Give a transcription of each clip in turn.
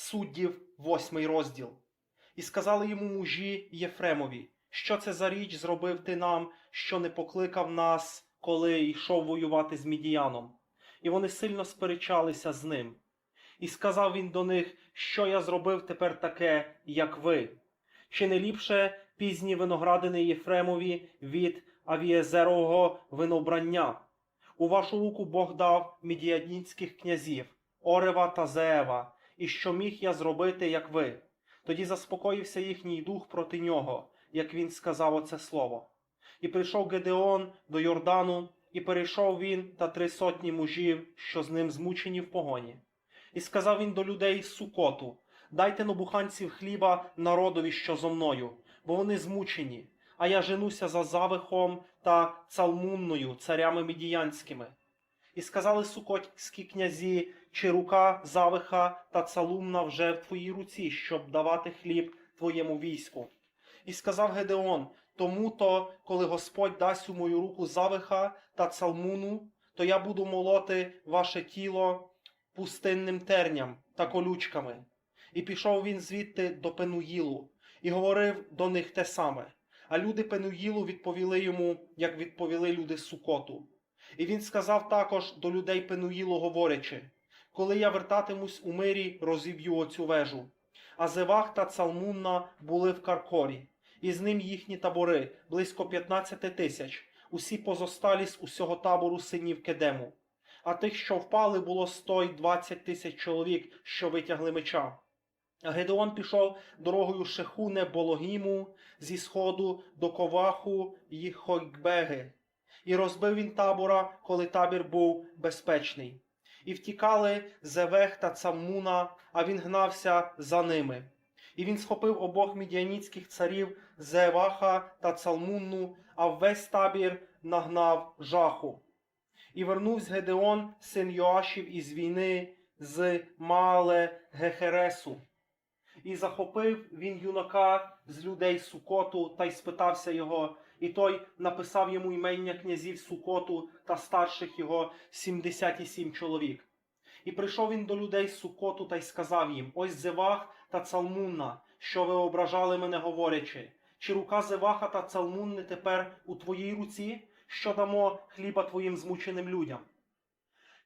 суддів, восьмий розділ. І сказали йому мужі Єфремові, що це за річ зробив ти нам, що не покликав нас, коли йшов воювати з Мідіяном. І вони сильно сперечалися з ним. І сказав він до них, що я зробив тепер таке, як ви. Чи не ліпше пізні виноградини Єфремові від авієзерового винобрання? У вашу руку Бог дав мідіанінських князів, Орева та Зеева, і що міг я зробити, як ви? Тоді заспокоївся їхній дух проти нього, як він сказав оце слово. І прийшов Гедеон до Йордану, і перейшов він та три сотні мужів, що з ним змучені в погоні. І сказав він до людей Сукоту: Дайте набуханців хліба народові, що зо мною, бо вони змучені, а я женуся за Завихом та Цалмунною, царями мідіянськими. І сказали сукотські князі, чи рука Завиха та Цалумна вже в твоїй руці, щоб давати хліб твоєму війську. І сказав Гедеон: тому то, коли Господь дасть у мою руку Завиха та Цалмуну, то я буду молоти ваше тіло пустинним терням та колючками. І пішов він звідти до Пенуїлу, і говорив до них те саме. А люди Пенуїлу відповіли йому, як відповіли люди Сукоту. І він сказав також до людей Пенуїлу, говорячи: Коли я вертатимусь у мирі, розіб'ю оцю вежу. А Зевах та Цалмунна були в Каркорі, і з ним їхні табори, близько 15 тисяч, усі позосталі з усього табору синів Кедему. А тих, що впали, було 120 тисяч чоловік, що витягли меча. А Гедеон пішов дорогою Шехуне Бологіму зі сходу до Коваху й Хойгбеги. І розбив він табора, коли табір був безпечний. І втікали Зевех та Цаммуна, а він гнався за ними. І він схопив обох мідіаніцьких царів Зеваха та Цалмунну, а весь табір нагнав жаху. І вернувся Гедеон, син Йоашів із війни з Маале Гехересу. І захопив він юнака з людей Сукоту та й спитався його, і той написав йому імення князів Сукоту та старших його 77 чоловік. І прийшов він до людей Сукоту та й сказав їм: Ось Зевах та Цалмунна, що ви ображали мене, говорячи, чи рука Зеваха та Цалмунни тепер у твоїй руці, що дамо хліба твоїм змученим людям?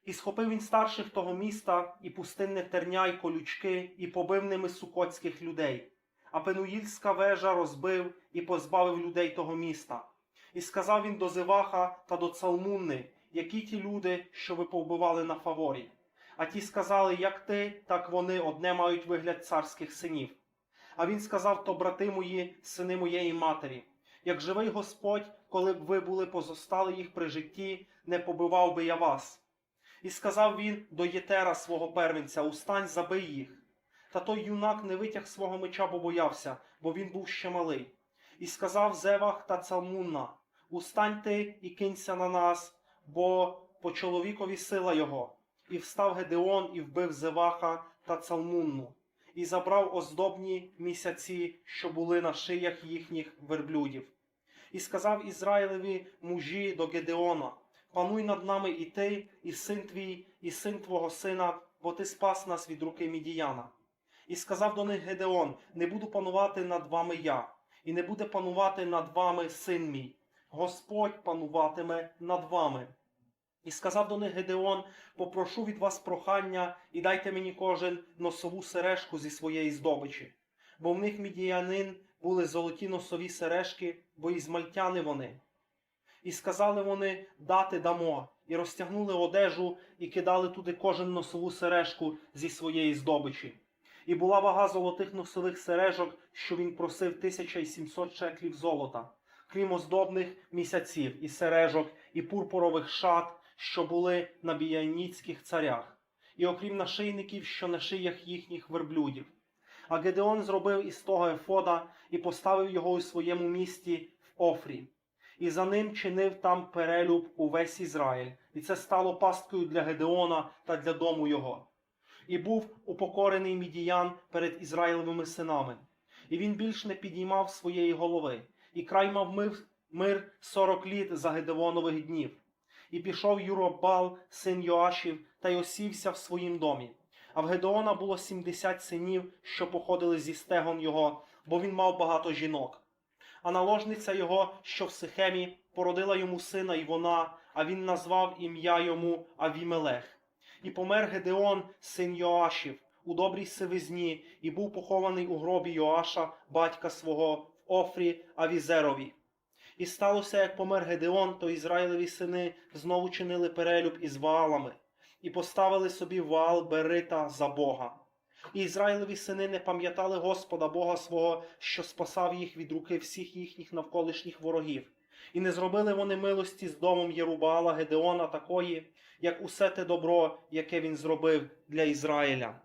І схопив він старших того міста, і пустинне терня, і колючки, і побив ними сукотських людей. А Пенуїльська вежа розбив і позбавив людей того міста. І сказав він до Зеваха та до Цалмунни, які ті люди, що ви повбивали на фаворі. А ті сказали, як ти, так вони одне мають вигляд царських синів. А він сказав то брати мої, сини моєї матері. Як живий Господь, коли б ви були позостали їх при житті, не побивав би я вас. І сказав він до Єтера свого первенця: Устань, забий їх. Та той юнак не витяг свого меча, бо боявся, бо він був ще малий. І сказав Зевах та Цалмунна: Устань ти і кинься на нас, бо по чоловікові сила його. І встав Гедеон і вбив Зеваха та Цалмунну, і забрав оздобні місяці, що були на шиях їхніх верблюдів. І сказав Ізраїлеві мужі до Гедеона: Пануй над нами і ти, і син твій, і син твого сина, бо ти спас нас від руки Мідіяна. І сказав до них Гедеон: Не буду панувати над вами я, і не буде панувати над вами син мій. Господь пануватиме над вами. І сказав до них Гедеон: Попрошу від вас прохання, і дайте мені кожен носову сережку зі своєї здобичі. Бо в них мідіянин були золоті носові сережки, бо ізмальтяни вони. І сказали вони дати дамо, і розтягнули одежу, і кидали туди кожен носову сережку зі своєї здобичі. І була вага золотих носових сережок, що він просив 1700 шеклів золота, крім оздобних місяців і сережок, і пурпурових шат, що були на біяніцьких царях, і окрім нашийників, що на шиях їхніх верблюдів. А Гедеон зробив із того ефода і поставив його у своєму місті в Офрі і за ним чинив там перелюб увесь Ізраїль, і це стало пасткою для Гедеона та для дому його. І був упокорений мідіян перед Ізраїлевими синами, і він більш не підіймав своєї голови, і край мав мир, сорок літ за Гедеонових днів. І пішов Юробал, син Йоашів, та й осівся в своїм домі. А в Гедеона було 70 синів, що походили зі стегон його, бо він мав багато жінок. А наложниця його, що в Сихемі, породила йому сина, і вона, а він назвав ім'я йому Авімелех. І помер Гедеон, син Йоашів, у добрій сивизні, і був похований у гробі Йоаша, батька свого, в Офрі Авізерові. І сталося, як помер Гедеон, то Ізраїлеві сини знову чинили перелюб із Ваалами, і поставили собі Ваал Берита за Бога. І Ізраїлеві сини не пам'ятали Господа Бога свого, що спасав їх від руки всіх їхніх навколишніх ворогів. І не зробили вони милості з домом Єрубаала Гедеона такої, як усе те добро, яке він зробив для Ізраїля.